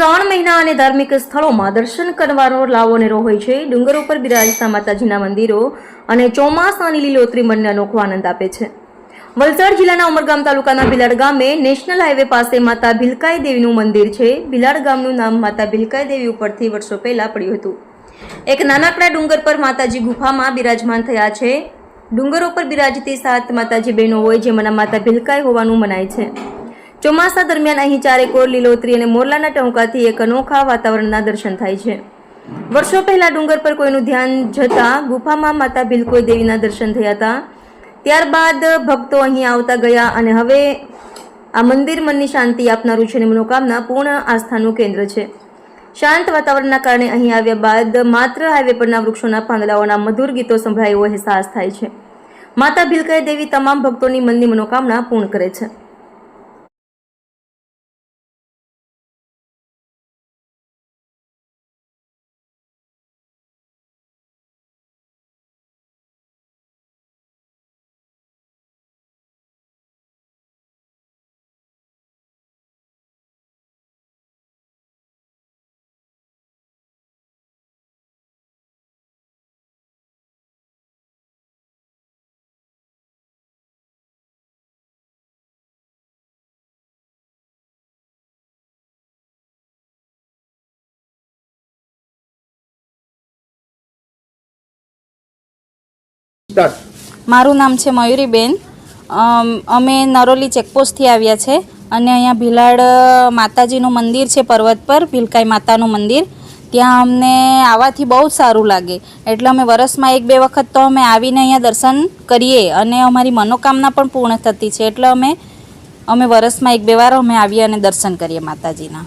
શ્રાવણ મહિના અને ધાર્મિક સ્થળોમાં દર્શન કરવાનો લાવો નેરો હોય છે. ડુંગર ઉપર બિરાજતા માતાજીના મંદિરો અને ચોમાસાની લીલોતરી મનને અનોખો આનંદ આપે છે. વલસાડ જિલ્લાના ઉમરગામ તાલુકાના ભિલાડ ગામે નેશનલ હાઈવે પાસે માતા ભીલકાઈ દેવીનું મંદિર છે. ભિલાડ ગામનું નામ માતા ભીલકાઈ દેવી ઉપરથી વર્ષો પહેલાં પડ્યું હતું. એક નાનકડા ડુંગર પર માતાજી ગુફામાં બિરાજમાન થયા છે. ડુંગરો પર બિરાજતી સાત માતાજી બહેનો હોય, જેમાંના માતા ભીલકાઈ હોવાનું મનાય છે. ચોમાસા દરમિયાન અહીં ચારેકોર લીલોતરી અને મોરલાના ટહુકાથી એક અનોખા વાતાવરણના દર્શન થાય છે. વર્ષો પહેલા ડુંગર પર કોઈનું ધ્યાન જતા ગુફામાં માતા ભીલકોઈ દેવીના દર્શન થયા હતા. ત્યારબાદ ભક્તો અહીં આવતા ગયા અને હવે આ મંદિર મનની શાંતિ આપનારું છે અને મનોકામના પૂર્ણ આસ્થાનું કેન્દ્ર છે. શાંત વાતાવરણના કારણે અહીં આવ્યા બાદ માત્ર હાઈવે પરના વૃક્ષોના પાંદડાઓના મધુર ગીતો સંભળાય એવો અહેસાસ થાય છે. માતા ભીલકાઈ દેવી તમામ ભક્તોની મનની મનોકામના પૂર્ણ કરે છે. મારું નામ છે મયુરીબેન. અમે નરોલી ચેકપોસ્ટથી આવ્યા છે અને અહીંયા ભીલાડ માતાજીનું મંદિર છે પર્વત પર, ભીલકાઈ માતાનું મંદિર. ત્યાં અમને આવવાથી બહુ સારું લાગે. એટલે અમે વરસમાં એક બે વખત તો અમે આવીને અહીંયા દર્શન કરીએ અને અમારી મનોકામના પણ પૂર્ણ થતી છે. એટલે અમે અમે વરસમાં એક બે વાર અમે આવીએ અને દર્શન કરીએ માતાજીના.